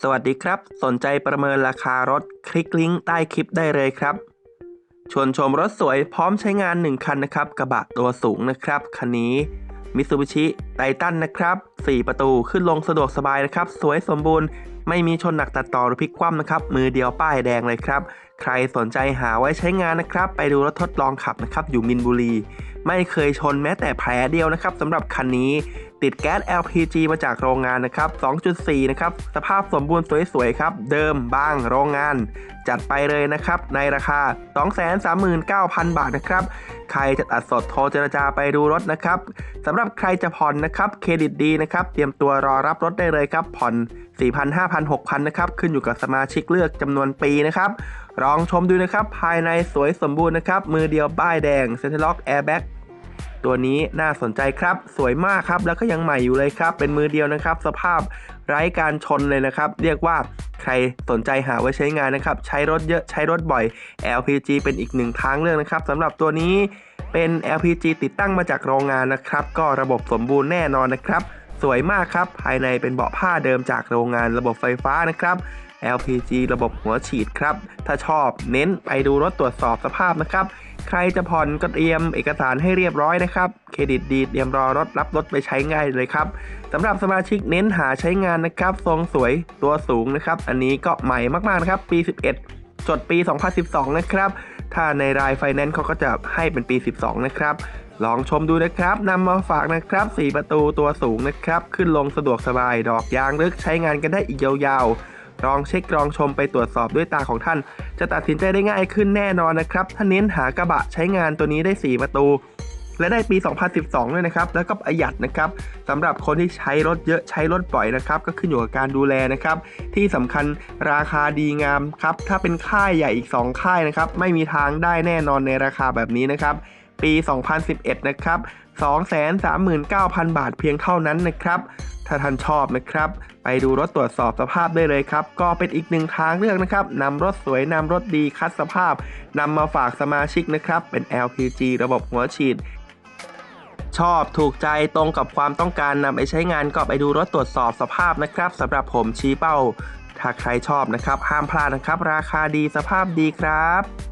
สวัสดีครับ สนใจประเมินราคารถคลิกลิงก์ใต้คลิปได้เลยครับ ชวนชมรถสวยพร้อมใช้งาน 1 คันนะครับ กระบะตัวสูงนะครับ คันนี้มิ t ซูบิชิไททันนะครับ 4 ประตูขึ้นลงสะดวกสบายนะครับ สวยสมบูรณ์ ไม่มีชนหนักตัดต่อหรือพลิกคว่ำนะครับ มือเดียวป้ายแดงเลยครับ ใครสนใจหาไว้ใช้งานนะครับ ไปดูรถทดลองขับนะครับ อยู่มินบุรี ไม่เคยชนแม้แต่แผลเดียวนะครับสำหรับคันนี้ติดแก๊ส LPG มาจากโรงงานนะครับ 2.4 นะครับ สภาพสมบูรณ์สวยๆ ครับ เดิมบ้างโรงงาน จัดไปเลยนะครับ ในราคา 239,000 บาทนะครับ ใครจะตัดสดโทรเจรจาไปดูรถนะครับ สำหรับใครจะผ่อนนะครับ เครดิตดีนะครับ เตรียมตัวรอรับรถได้เลยครับ ผ่อน 4,000 5,000 6,000 นะครับ ขึ้นอยู่กับสมาชิกเลือกจำนวนปีนะครับลองชมดูนะครับ ภายในสวยสมบูรณ์นะครับ มือเดียวป้ายแดงเซ็นทรัลล็อกแอร์แบ็กตัวนี้น่าสนใจครับ สวยมากครับ แล้วก็ยังใหม่อยู่เลยครับ เป็นมือเดียวนะครับ สภาพไร้การชนเลยนะครับ เรียกว่าใครสนใจหาไว้ใช้งานนะครับ ใช้รถเยอะใช้รถบ่อย LPG เป็นอีกหนึ่งทางเลือกนะครับสำหรับตัวนี้เป็น LPG ติดตั้งมาจากโรงงานนะครับ ก็ระบบสมบูรณ์แน่นอนนะครับ สวยมากครับ ภายในเป็นเบาะผ้าเดิมจากโรงงานระบบไฟฟ้านะครับ LPG ระบบหัวฉีดครับ ถ้าชอบเน้นไปดูรถตรวจสอบสภาพนะครับ ใครจะผ่อนก็เตรียมเอกสารให้เรียบร้อยนะครับ เครดิตดีเตรียมรอรถรับรถไปใช้ง่ายเลยครับสำหรับสมาชิกเน้นหาใช้งานนะครับ ทรงสวยตัวสูงนะครับ อันนี้ก็ใหม่มากๆนะครับ ปี 11 จดปี 2012 นะครับ ถ้าในรายไฟแนนซ์เขาก็จะให้เป็นปี 12 นะครับลองชมดูนะครับนำมาฝากนะครับ 4 ประตูตัวสูงนะครับ ขึ้นลงสะดวกสบาย ดอกยางลึกใช้งานกันได้อีกยาวๆ ลองเช็คลองชมไปตรวจสอบด้วยตาของท่าน จะตัดสินใจได้ง่ายขึ้นแน่นอนนะครับ ถ้าเน้นหากระบะใช้งานตัวนี้ได้ 4 ประตู และได้ปี 2012 ด้วยนะครับ แล้วก็ประหยัดนะครับสำหรับคนที่ใช้รถเยอะใช้รถบ่อยนะครับ ก็ขึ้นอยู่กับการดูแลนะครับ ที่สำคัญราคาดีงามครับ ถ้าเป็นค่ายใหญ่อีก 2 ค่ายนะครับ ไม่มีทางได้แน่นอนในราคาแบบนี้นะครับ ปี 2011 นะครับ239,000 บาทเพียงเท่านั้นนะครับ ถ้าท่านชอบนะครับ ไปดูรถตรวจสอบสภาพได้เลยครับ ก็เป็นอีกหนึ่งทางเลือกนะครับนำรถสวยนำรถดีคัดสภาพนำมาฝากสมาชิกนะครับ เป็น LPG ระบบหัวฉีดชอบถูกใจตรงกับความต้องการนำไปใช้งานก็ไปดูรถตรวจสอบสภาพนะครับสำหรับผมชี้เป้า ถ้าใครชอบนะครับ ห้ามพลาดนะครับ ราคาดีสภาพดีครับ